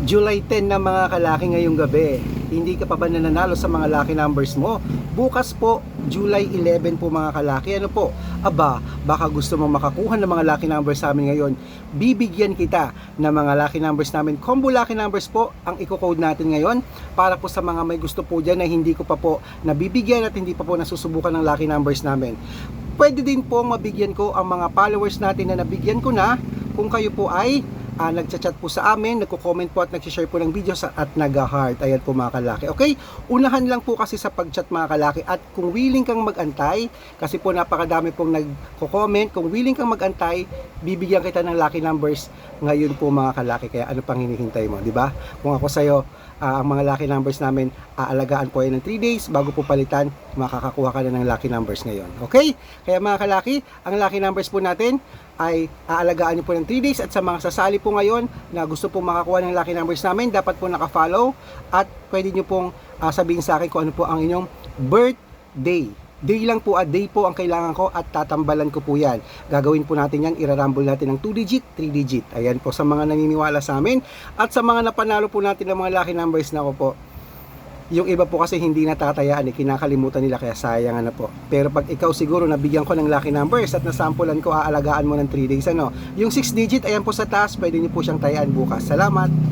July 10 na mga kalaki ngayong gabi. Hindi ka pa ba nananalo sa mga lucky numbers mo? Bukas po, July 11 po mga kalaki. Ano po? Aba, baka gusto mong makakuha ng mga lucky numbers sa amin ngayon. Bibigyan kita ng mga lucky numbers namin. Combo lucky numbers po ang i-code natin ngayon para po sa mga may gusto po dyan na hindi ko pa po nabibigyan at hindi pa po nasusubukan ng lucky numbers namin. Pwede din po mabigyan ko ang mga followers natin na nabigyan ko na kung kayo po ay ah, nagchat-chat po sa amin, nagko-comment po at nag-share po ng videos at nag-heart. Ayan po mga kalaki. Okay? Unahan lang po kasi sa pag-chat mga kalaki at kung willing kang mag-antay, kasi po napakadami pong nagko-comment, kung willing kang mag-antay, bibigyan kita ng lucky numbers ngayon po mga kalaki. Kaya ano pang hinihintay mo, di ba? Kung ako sa'yo, ah, ang mga lucky numbers namin, aalagaan po yan ng 3 days bago po palitan, makakakuha ka na ng lucky numbers ngayon. Okay? Kaya mga kalaki, ang lucky numbers po natin ay aalagaan nyo po ng 3 days at sa mga sasali po ngayon na gusto pong makakuha ng lucky numbers namin, dapat po naka-follow at pwede nyo pong ah, sabihin sa akin kung ano po ang inyong birthday. Day lang po at day po ang kailangan ko at tatambalan ko po yan. Gagawin po natin yan, irarumble natin ng 2 digit, 3 digit. Ayan po sa mga naniniwala sa amin at sa mga napanalo po natin ng mga lucky numbers na ko po. Yung iba po kasi hindi natatayaan, eh, kinakalimutan nila kaya sayang ano po. Pero pag ikaw siguro nabigyan ko ng lucky numbers at nasampulan ko, aalagaan mo ng 3 days ano. Yung 6 digit, ayan po sa taas, pwede niyo po siyang tayaan bukas. Salamat!